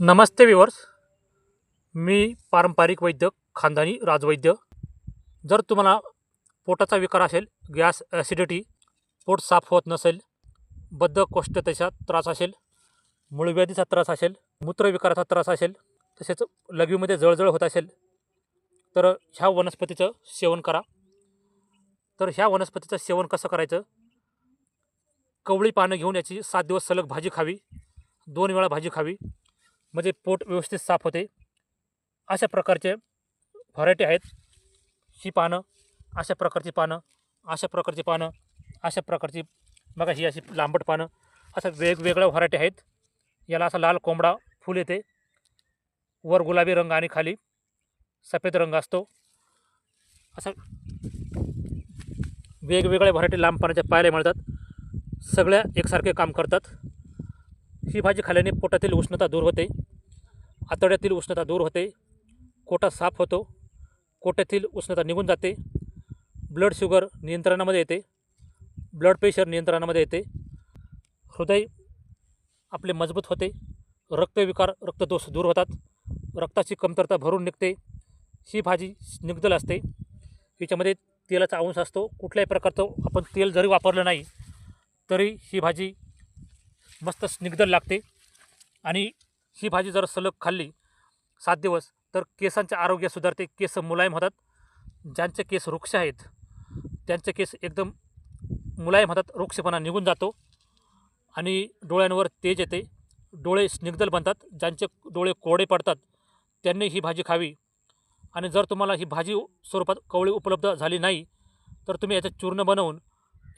नमस्ते weavers मी पारंपरिक वैद्य खानदानी राजवैद्य. जर तुम्हाला पोटाचा विकार असेल गॅस ॲसिडिटी पोट साफ होत नसेल बद्धकोष्ठतेचा त्रास असेल मूळव्याधीचा त्रास असेल मूत्रविकाराचा त्रास असेल तसेच लघवीमध्ये जळजळ होत असेल तर ह्या वनस्पतीचं सेवन करा. तर ह्या वनस्पतीचं सेवन कसं करायचं? कवळी पानं घेऊन याची सात दिवस सलग भाजी खावी दोन वेळा भाजी खावी म्हणजे पोट व्यवस्थित साफ होते. अशा प्रकारचे व्हरायटी आहेत. ही पानं अशा प्रकारची पानं अशा प्रकारची पानं अशा प्रकारची बघा ही अशी लांबट पानं अशा वेगवेगळ्या व्हरायटी आहेत. याला असा लाल कोंबडा फूल येते. वर गुलाबी रंग आणि खाली सफेद रंग असतो. असा वेगवेगळ्या व्हरायटी लांब पानाच्या पाहायला मिळतात. सगळ्या एकसारखे काम करतात. ही भाजी खाल्ल्याने पोटातील उष्णता दूर होते. आतड्यातील उष्णता दूर होते. कोटा साफ होतो. कोट्यातील उष्णता निघून जाते. ब्लड शुगर नियंत्रणामध्ये येते. ब्लड प्रेशर नियंत्रणामध्ये येते. हृदय आपले मजबूत होते. रक्तविकार रक्तदोष दूर होतात. रक्ताची कमतरता भरून निघते. ही भाजी स्निग्धल असते. हिच्यामध्ये तेलाचा अंश असतो. कुठल्याही प्रकारचं आपण तेल जरी वापरलं नाही तरी ही भाजी मस्त स्निग्धल लागते. आणि ही भाजी जर सलग खाल्ली सात दिवस तर केसांचे आरोग्य सुधारते. केस मुलायम होतात. ज्यांचे केस वृक्ष आहेत त्यांचे केस एकदम मुलायम होतात. वृक्षपणा निघून जातो आणि डोळ्यांवर तेज येते. डोळे स्निग्धल बनतात. ज्यांचे डोळे कोरडे पडतात त्यांनी ही भाजी खावी. आणि जर तुम्हाला ही भाजी स्वरूपात कवळी उपलब्ध झाली नाही तर तुम्ही याचं चूर्ण बनवून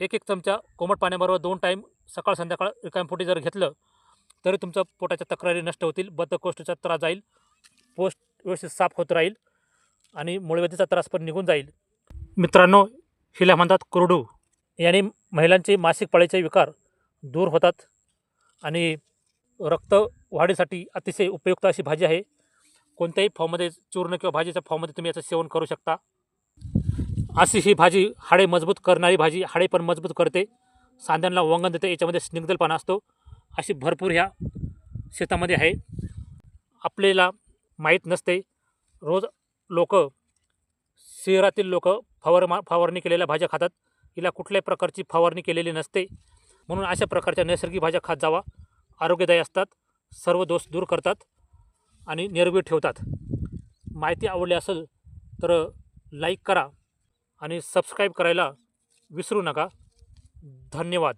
एक एक चमचा कोमट पाण्याबरोबर दोन टाईम सकाळ संध्याकाळ रिकामपोटी जर घेतलं तरी तुमच्या पोटाच्या तक्रारी नष्ट होतील बद्धकोष्ठचा त्रास जाईल पोस्ट व्यवस्थित साफ होत राहील आणि मुळव्याधीचा त्रास पण निघून जाईल. मित्रांनो हिला म्हणतात कुरडू. याने महिलांचे मासिक पाळीचे विकार दूर होतात आणि रक्त वाढीसाठी अतिशय उपयुक्त अशी भाजी आहे. कोणत्याही फॉर्ममध्ये चूर्ण किंवा भाजीच्या फॉर्ममध्ये तुम्ही याचं सेवन करू शकता. अशी ही भाजी हाडे मजबूत करणारी भाजी हाडे पण मजबूत करते. सांध्यांना वंगण देते याच्यामध्ये स्निग्धलपणा असतो. अशी भरपूर ह्या शेतामध्ये आहे. आपल्याला माहीत नसते रोज लोक शहरातील लोक फवार मा फवारणी केलेल्या भाज्या खातात. हिला कुठल्याही प्रकारची फवारणी केलेली नसते. म्हणून अशा प्रकारच्या नैसर्गिक भाज्या खात जावा. आरोग्यदायी असतात सर्व दोष दूर करतात आणि निरोगी ठेवतात. माहिती आवडली असेल तर लाईक करा आणि सबस्क्राईब करायला विसरू नका. धन्यवाद.